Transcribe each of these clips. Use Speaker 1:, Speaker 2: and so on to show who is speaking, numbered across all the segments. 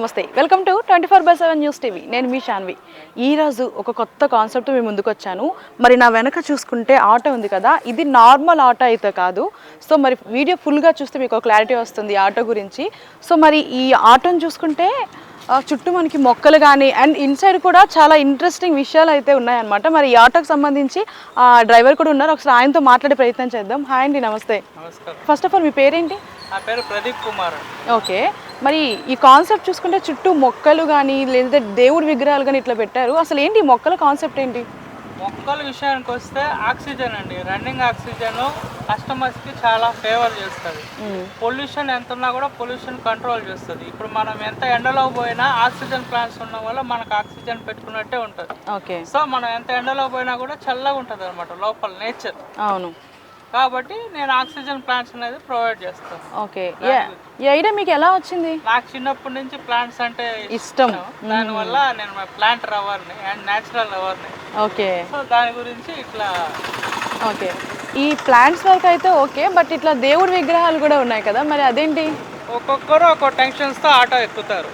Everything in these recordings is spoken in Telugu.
Speaker 1: నమస్తే. Welcome to twenty four by seven news TV నేను మీ శాన్వి ఈరోజు ఒక కొత్త కాన్సెప్ట్ మీ ముందుకు వచ్చాను మరి నా వెనక చూసుకుంటే ఆటో ఉంది కదా ఇది నార్మల్ ఆటో అయితే కాదు. సో మరి వీడియో ఫుల్గా చూస్తే మీకు ఒక క్లారిటీ వస్తుంది ఆటో గురించి. సో మరి ఈ ఆటోని చూసుకుంటే చుట్టూ మనకి మొక్కలు కానీ అండ్ ఇన్సైడ్ కూడా చాలా ఇంట్రెస్టింగ్ విషయాలు అయితే ఉన్నాయన్నమాట. మరి ఈ ఆటోకి సంబంధించి ఆ డ్రైవర్ కూడా ఉన్నారు. ఒకసారి ఆయనతో మాట్లాడే ప్రయత్నం చేద్దాం. హాయ్ అండి నమస్తే. ఫస్ట్ ఆఫ్ ఆల్ మీ పేరేంటి?
Speaker 2: నా పేరు ప్రదీప్ కుమార్.
Speaker 1: ఓకే మరి ఈ కాన్సెప్ట్ చూసుకుంటే చుట్టూ మొక్కలు కానీ లేదా దేవుడి విగ్రహాలు కానీ ఇట్లా పెట్టారు. అసలు ఏంటి మొక్కల కాన్సెప్ట్ ఏంటి?
Speaker 2: మొక్కల విషయానికి వస్తే ఆక్సిజన్ అండి. రన్నింగ్ ఆక్సిజన్ కస్టమర్స్కి చాలా ఫేవర్ చేస్తుంది. పొల్యూషన్ ఎంత ఉన్నా కూడా పొల్యూషన్ కంట్రోల్ చేస్తుంది. ఇప్పుడు మనం ఎంత ఎండలో పోయినా ఆక్సిజన్ ప్లాంట్స్ ఉన్న వల్ల మనకు ఆక్సిజన్ పెట్టుకున్నట్టే ఉంటుంది.
Speaker 1: ఓకే.
Speaker 2: సో మనం ఎంత ఎండలో పోయినా కూడా చల్లగా ఉంటుంది అనమాట లోపల నేచర్.
Speaker 1: అవును.
Speaker 2: కాబట్టి నేను ఆక్సిజన్ ప్లాంట్స్ అనేది ప్రొవైడ్ చేస్తాను.
Speaker 1: ఓకే. ఈ ఐడియా మీకు ఎలా వచ్చింది?
Speaker 2: నాకు చిన్నప్పటి నుంచి ప్లాంట్స్ అంటే
Speaker 1: ఇష్టం.
Speaker 2: దానివల్ల నేను ప్లాంట్ లవర్ని అండ్ న్యాచురల్ లవర్ని.
Speaker 1: ఓకే.
Speaker 2: సో దాని గురించి ఇట్లా
Speaker 1: ఓకే. ఈ ప్లాంట్స్ వరకు అయితే ఓకే బట్ ఇట్లా దేవుడి విగ్రహాలు కూడా ఉన్నాయి కదా మరి అదేంటి?
Speaker 2: ఒక్కొక్కరు ఒక్కో టెన్షన్స్తో ఆటో ఎక్కుతారు.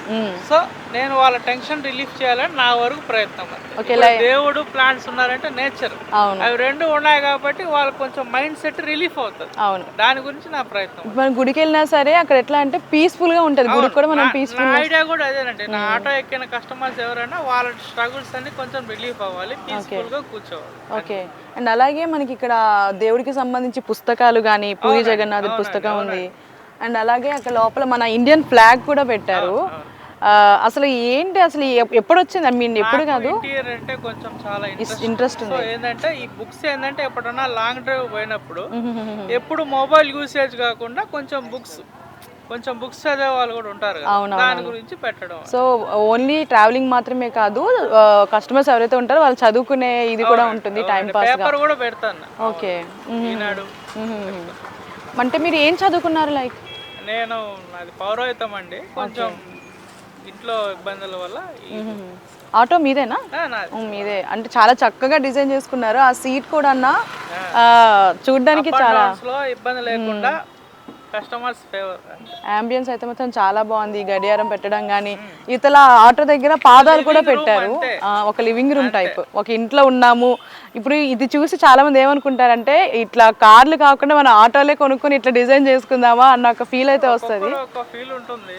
Speaker 2: సో నేను వాళ్ళ టెన్షన్ రిలీఫ్ చేయాలని నా వరకు ప్రయత్నం అంతే. దేవుడు ప్లాంట్స్ ఉన్నారంటే నేచర్.
Speaker 1: అవును.
Speaker 2: అవి రెండు ఉన్నాయి కాబట్టి వాళ్ళకి కొంచెం మైండ్ సెట్ రిలీఫ్ అవుతుంది.
Speaker 1: అవును.
Speaker 2: దాని గురించి నా ప్రయత్నం
Speaker 1: మనం గుడికి వెళ్ళినా సరే అక్కడ ఎట్లా అంటే పీస్ఫుల్గా ఉంటుంది. గుడికి కూడా మనం పీస్ఫుల్
Speaker 2: ఐడియా కూడా అదేనండి. నా ఆటో ఎక్కిన కస్టమర్స్ ఎవరైనా వాళ్ళ స్ట్రగుల్స్ అన్ని కొంచెం రిలీఫ్ అవ్వాలి పీస్ఫుల్గా కూర్చోవాలి.
Speaker 1: ఓకే. అండ్ అలాగే మనకి ఇక్కడ దేవుడికి సంబంధించి పుస్తకాలు కానీ పూరి జగన్నాథ్ పుస్తకం ఉంది. అండ్ అలాగే అక్కడ లోపల మన ఇండియన్ ఫ్లాగ్ కూడా పెట్టారు. అసలు ఏంటి అసలు ఎప్- ఎప్పుడు వచ్చింది మీన్ ఎప్పుడు కాదు?
Speaker 2: అంటే కొంచెం చాలా ఇంట్రెస్ట్ సో ఏంటంటే ఈ బుక్స్ ఏంటంటే ఎప్పుడన్నా లాంగ్ డ్రైవ్ పోయినప్పుడు ఎప్పుడు మొబైల్ యూసేజ్ కాకుండా కొంచెం బుక్స్ కొంచెం బుక్స్ చదివే వాళ్ళు కూడా ఉంటారు. దాని గురించి పెట్టడం
Speaker 1: సో ఓన్లీ ట్రావెలింగ్ మాత్రమే కాదు కస్టమర్స్ ఎవరైతే ఉంటారో వాళ్ళు చదువుకునే ఇది కూడా ఉంటుంది టైం పాస్
Speaker 2: పేపర్ కూడా పెడతాను
Speaker 1: ఓకే.
Speaker 2: ఈనాడు
Speaker 1: అంటే మీరు ఏం చదువుకున్నారు లైక్
Speaker 2: నేను నాది పౌరోహితం అండి. కొంచెం ఇంట్లో ఇబ్బందుల వల్ల
Speaker 1: ఆటో మీదేనా? మీదే. అంటే చాలా చక్కగా డిజైన్ చేసుకున్నారు. ఆ సీట్ కూడా అన్న చూడ్డానికి చాలా
Speaker 2: ఇబ్బంది లేకుండా కస్టమర్స్ ఫేవర్
Speaker 1: అంబియన్స్ అయితే మొత్తం చాలా బాగుంది. గడియారం పెట్టడం కానీ ఇతల ఆటో దగ్గర పాదాలు కూడా పెట్టారు. ఒక లివింగ్ రూమ్ టైప్ ఒక ఇంట్లో ఉన్నాము. ఇప్పుడు ఇది చూసి చాలా మంది ఏమనుకుంటారంటే ఇట్లా కార్లు కాకుండా మన ఆటోలే కొనుక్కొని ఇట్లా డిజైన్ చేసుకుందామా అన్న ఒక ఫీల్ అయితే వస్తుంది.
Speaker 2: ఒక ఫీల్ ఉంటుంది.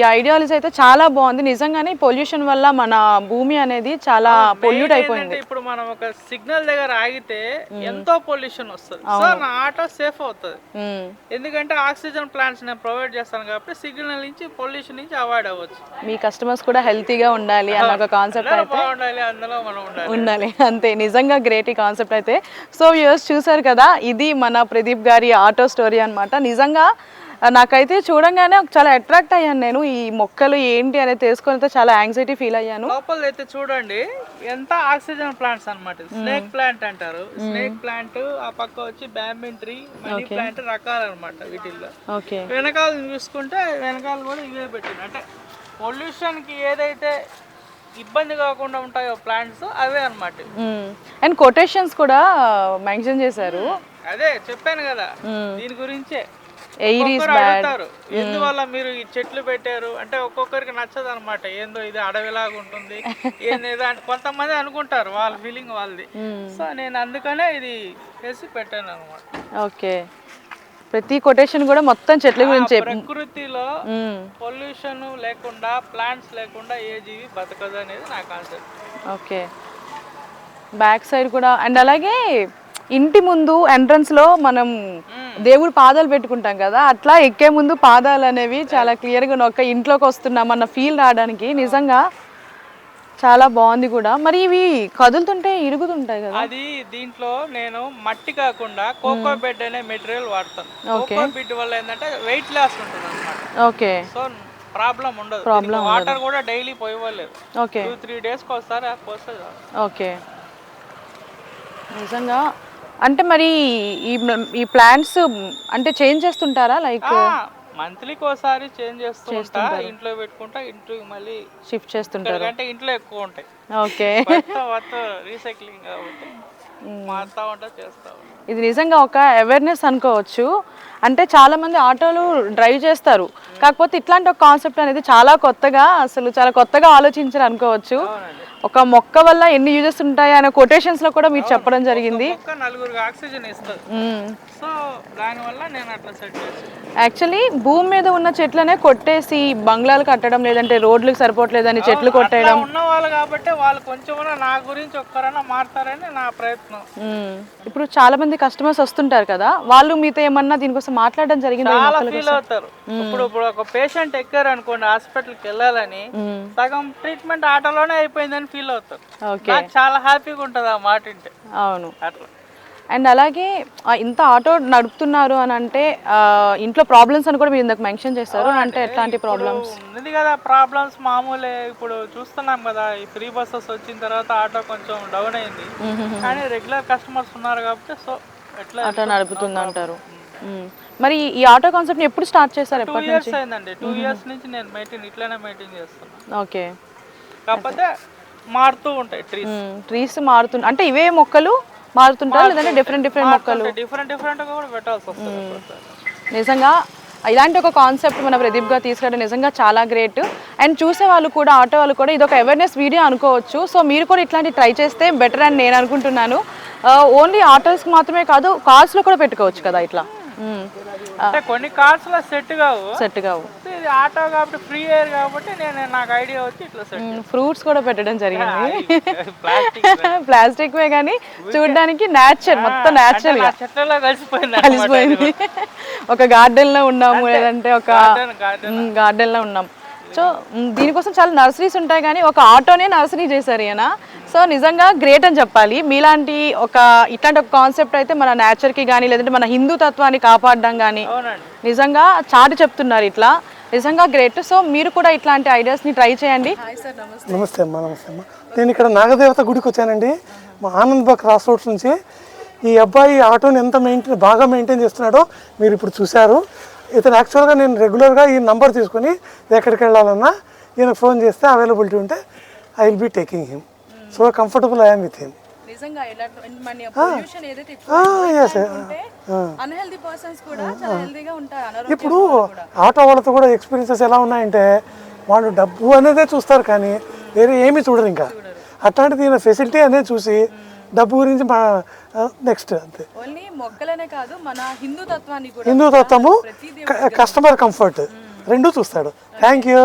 Speaker 1: ఈ ఐడియాలజీ అయితే చాలా బాగుంది. నిజంగానే పొల్యూషన్ వల్ల మన భూమి అనేది చాలా పొల్యూట్ అయిపోయింది.
Speaker 2: ఇప్పుడు మనం ఒక సిగ్నల్ దగ్గర ఆగితే ఎంతో పొల్యూషన్ వస్తుంది. సో నా ఆటో సేఫ్ అవుతుంది. ఎందుకంటే ఆక్సిజన్ ప్లాంట్స్ నేను ప్రొవైడ్ చేస్తాను కాబట్టి సిగ్నల్ నుంచి పొల్యూషన్ నుంచి అవాయిడ్ అవ్వచ్చు.
Speaker 1: మీ కస్టమర్స్ కూడా హెల్తీగా ఉండాలి అన్న ఒక కాన్సెప్ట్
Speaker 2: బాగుండాలి అందులో మనం ఉండాలి.
Speaker 1: అంతే. నిజంగా గ్రేట్ ఈ కాన్సెప్ట్ అయితే. సో వ్యూస్ చూసారు కదా ఇది మన ప్రదీప్ గారి ఆటో స్టోరీ అన్నమాట. నిజంగా నాకైతే చూడంగానే చాలా అట్రాక్ట్ అయ్యాను నేను. ఈ మొక్కలు ఏంటి అనేది తెలుసుకొని చాలా యాంగ్జైటీ ఫీల్ అయ్యాను.
Speaker 2: లోపల అయితే చూడండి ఎంత ఆక్సిజన్ ప్లాంట్స్ అన్నమాట స్నేక్ ప్లాంట్ అంటారు. స్నేక్ ప్లాంట్ ఆ పక్క వచ్చి బ్యాంబిన్ ట్రీ మనీ ప్లాంట్ రకాలు అనమాట వీటిల్లో. వెనకాల చూసుకుంటే వెనకాల కూడా ఇవే పెట్టింది. అంటే పొల్యూషన్కి ఏదైతే ఇబ్బంది కాకుండా ఉంటాయో ప్లాంట్స్ అవే అన్నమాట
Speaker 1: అండ్ కొటేషన్స్ కూడా మెన్షన్ చేశారు.
Speaker 2: అదే చెప్పాను కదా. దీని గురించే.
Speaker 1: ఎయిర్
Speaker 2: ఒక్కొక్కరు అడుగుతారు ఎందువల్ల మీరు ఈ చెట్లు పెట్టారు? అంటే ఒక్కొక్కరికి నచ్చదు అనమాట ఏందో ఇది అడవిలాగా ఉంటుంది ఏందో అంటే కొంతమంది అనుకుంటారు వాళ్ళ ఫీలింగ్ వాళ్ళది. సో నేను అందుకనే ఇది వేసి పెట్టాను అనమాట
Speaker 1: ఓకే ప్రతి కొటేషన్ కూడా మొత్తం చెట్ల గురించి
Speaker 2: ప్రకృతిలో పొల్యూషన్ లేకుండా ప్లాంట్స్ లేకుండా ఏ జీవి బతకదు అనేది నా కాన్సెప్ట్
Speaker 1: ఓకే బ్యాక్ సైడ్ కూడా అండ్ అలాగే ఇంటి ముందు ఎంట్రన్స్లో మనం దేవుడు పాదాలు పెట్టుకుంటాం కదా అట్లా ఎక్కే ముందు పాదాలు అనేవి చాలా క్లియర్గా ఒక ఇంట్లోకి వస్తున్నాం అన్న ఫీల్ రావడానికి నిజంగా చాలా బాగుంది కూడా. మరి ఇవి కదులుతుంటే ఇరుగుతుంటాయి కదా.
Speaker 2: అది దీంట్లో నేను మట్టి కాకుండా కోకో బెడ్ అనే మెటీరియల్ వాడతాను. కోకో బెడ్ వల్ల ఏంటంటే వెయిట్ లాస్ ఉంటుంది అనమాట
Speaker 1: ఓకే
Speaker 2: సో ప్రాబ్లం ఉండదు. వాటర్ కూడా డైలీ పోయివ్వలేదు.
Speaker 1: ఓకే
Speaker 2: టూ త్రీ డేస్కి ఒకసారి.
Speaker 1: ఓకే నిజంగా అంటే మరి ఈ ఈ ప్లాంట్స్ అంటే చేంజ్ చేస్తుంటారా? లైక్
Speaker 2: మంత్లీకి ఒకసారి చేంజ్ చేస్తూ ఉంటా ఇంట్లో పెట్టుకుంటా ఇంట్లో మళ్ళీ
Speaker 1: షిఫ్ట్ చేస్తుంటారు.
Speaker 2: అంటే ఇంట్లో ఎక్కువ ఉంటాయి.
Speaker 1: ఓకే.
Speaker 2: రీసైక్లింగ్ కాబట్టి మారుతా ఉంటా చేస్తా ఉంటా.
Speaker 1: ఇది నిజంగా ఒక అవేర్నెస్ అనుకోవచ్చు. అంటే చాలా మంది ఆటోలు డ్రైవ్ చేస్తారు. కాకపోతే ఇట్లాంటి ఒక కాన్సెప్ట్ అనేది చాలా కొత్తగా అసలు చాలా కొత్తగా ఆలోచించారు అనుకోవచ్చు. ఒక మొక్క వల్ల ఎన్ని యూజెస్ ఉంటాయి అనే కొటేషన్స్లో కూడా మీరు చెప్పడం జరిగింది. యాక్చువల్లీ భూమి మీద ఉన్న చెట్లనే కొట్టేసి బంగ్లాలు కట్టడం లేదంటే రోడ్లకు సరిపోవట్లేదని చెట్లు కొట్టేయడం.
Speaker 2: ఉన్న వాళ్ళు కాబట్టి వాళ్ళు కొంచెం నా గురించి ఒక్కరైనా మారుతారని నా ప్రయత్నం.
Speaker 1: ఇప్పుడు చాలా మంది కస్టమర్స్ వస్తుంటారు కదా వాళ్ళు మీతో ఏమన్నా దీనికోసం మాట్లాడడం జరిగింది
Speaker 2: చాలా ఫీల్ అవుతారు. ఇప్పుడు ఇప్పుడు ఒక పేషెంట్ ఎక్కారు అనుకోండి హాస్పిటల్కి వెళ్ళాలని సగం ట్రీట్మెంట్ ఆటోలోనే అయిపోయిందని ఫీల్ అవుతారు. చాలా హ్యాపీగా ఉంటుంది ఆ మాట
Speaker 1: అవును.
Speaker 2: అట్లా.
Speaker 1: అండ్ అలాగే ఇంత ఆటో నడుపుతున్నారు అని అంటే ఇంట్లో ప్రాబ్లమ్స్ అని కూడా మీరు ఇందాక మెన్షన్ చేస్తారు అంటే ఎట్లాంటి ప్రాబ్లమ్స్
Speaker 2: ఉంది కదా ప్రాబ్లమ్స్ మామూలే. ఇప్పుడు చూస్తున్నాం కదా ఈ ఫ్రీ బస్సెస్ వచ్చిన తర్వాత ఆటో కొంచెం డౌన్ అయింది. కానీ రెగ్యులర్ కస్టమర్స్ ఉన్నారు కాబట్టి సో ఎట్లా
Speaker 1: ఆటో నడుపుతుంది అంటారు. మరి ఈ ఆటో కాన్సెప్ట్ ఎప్పుడు స్టార్ట్ చేస్తారు
Speaker 2: టూ
Speaker 1: ఎప్పటి
Speaker 2: ఇయర్స్ అయిందండి. టూ ఇయర్స్ నుంచి నేను మెయింటైన్ ఇట్లానే మెయింటైన్ చేస్తున్నాను
Speaker 1: ఓకే.
Speaker 2: కాకపోతే మారుతూ ఉంటాయి ట్రీస్
Speaker 1: ట్రీస్ మారుతు అంటే ఇవే మొక్కలు? మారుతుంటారు లేదంటే డిఫరెంట్ డిఫరెంట్ మొక్కలు.
Speaker 2: డిఫరెంట్ డిఫరెంట్గా కూడా పెట్టాల్సి వస్తుంది.
Speaker 1: నిజంగా ఇలాంటి ఒక కాన్సెప్ట్ మన ప్రదీప్గా తీసుకురావడం నిజంగా చాలా గ్రేట్ అండ్ చూసే వాళ్ళు కూడా ఆటో వాళ్ళు కూడా ఇది ఒక అవేర్నెస్ వీడియో అనుకోవచ్చు. సో మీరు కూడా ఇట్లాంటి ట్రై చేస్తే బెటర్ అని నేను అనుకుంటున్నాను. ఓన్లీ ఆటోస్కి మాత్రమే కాదు కార్స్లో కూడా పెట్టుకోవచ్చు కదా ఇట్లా?
Speaker 2: అంటే కొన్ని కార్స్లో సెట్ కావు.
Speaker 1: సెట్ కావు.
Speaker 2: ఇది ఆటో కాబట్టి ఫ్రీ ఎయిర్ కాబట్టి నేను నాకు ఐడియా వచ్చి ఇట్లా సెట్
Speaker 1: ఫ్రూట్స్ కూడా పెట్టడం జరిగింది.
Speaker 2: ప్లాస్టిక్
Speaker 1: వే. కానీ చూడడానికి న్యాచురల్ మొత్తం న్యాచురల్గా.
Speaker 2: చెట్లలో కలిసిపోయింది
Speaker 1: కలిసిపోయింది. ఒక గార్డెన్లో ఉన్నాము లేదంటే ఒక గార్డెన్లో ఉన్నాం. సో దీనికోసం చాలా నర్సరీస్ ఉంటాయి కానీ ఒక ఆటోనే నర్సరీ చేశారు ఈయన. సో నిజంగా గ్రేట్ అని చెప్పాలి. మీలాంటి ఒక ఇట్లాంటి ఒక కాన్సెప్ట్ అయితే మన నేచర్కి కానీ లేదంటే మన హిందూ తత్వాన్ని కాపాడడం కానీ
Speaker 2: అవునండి.
Speaker 1: నిజంగా చాటి చెప్తున్నారు ఇట్లా. నిజంగా గ్రేట్. సో మీరు కూడా ఇట్లాంటి ఐడియాస్ని ట్రై చేయండి.
Speaker 3: నమస్తే. అమ్మా నమస్తే అమ్మా. నేను ఇక్కడ నాగదేవత గుడికి వచ్చానండి. మా ఆనంద్ క్రాస్ రోడ్స్ నుంచి. ఈ అబ్బాయి ఆటోని ఎంత మెయింటైన్ బాగా మెయింటైన్ చేస్తున్నాడో మీరు ఇప్పుడు చూశారు. ఇతను యాక్చువల్గా నేను రెగ్యులర్గా ఈ నంబర్ తీసుకొని ఎక్కడికి వెళ్ళాలన్నా ఈయన ఫోన్ చేస్తే అవైలబిలిటీ ఉంటే I will be taking him so comfortable I'm with him ఇప్పుడు ఆటో వాళ్ళతో కూడా ఎక్స్పీరియన్సెస్ ఎలా ఉన్నాయంటే వాళ్ళు డబ్బు అనేదే చూస్తారు కానీ వేరే ఏమీ చూడరు ఇంకా. అట్లాంటిది ఈయన ఫెసిలిటీ అనేది చూసి డబ్బు గురించి నెక్స్ట్ అంతే.
Speaker 1: ఓన్లీ మొక్కలనే కాదు మన హిందూ తత్వాన్ని కూడా
Speaker 3: హిందూ తత్వము కస్టమర్ కంఫర్ట్ రెండూ చూస్తాడు. Thank you